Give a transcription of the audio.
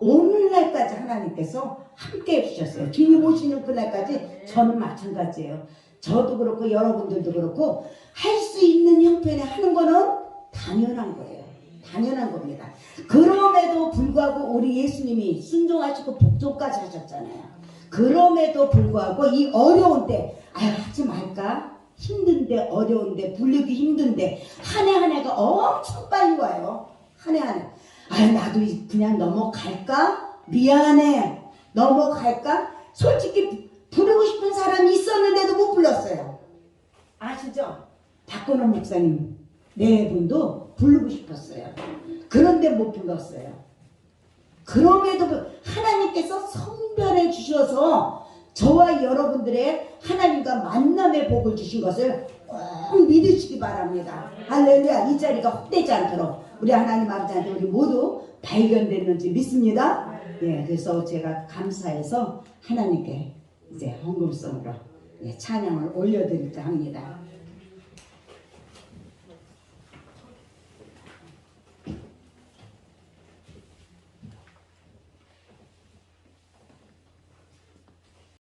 오늘날까지 하나님께서 함께 해주셨어요. 주님 오시는 그날까지 저는 마찬가지예요. 저도 그렇고 여러분들도 그렇고 할 수 있는 형편에 하는 거는 당연한 거예요. 당연한 겁니다. 그럼에도 불구하고 우리 예수님이 순종하시고 복종까지 하셨잖아요. 그럼에도 불구하고 이 어려운 때, 아유, 하지 말까? 힘든데, 어려운데, 불리기 힘든데, 한 해 한 해가 엄청 빨리 와요. 한 해 한 해. 아유, 나도 이- 그냥 넘어갈까? 미안해. 넘어갈까? 솔직히 부르고 싶은 사람이 있었는데도 못 불렀어요. 아시죠? 박건원 목사님 네 분도 부르고 싶었어요. 그런데 못 불렀어요. 그럼에도 불- 하나님께서 성별해 주셔서 저와 여러분들의 하나님과 만남의 복을 주신 것을 꼭 믿으시기 바랍니다. 할렐루야. 이 자리가 헛되지 않도록 우리 하나님 아버지한테 우리 모두 발견됐는지 믿습니다. 예, 그래서 제가 감사해서 하나님께 이제 헌금성으로 예, 찬양을 올려드릴까 합니다.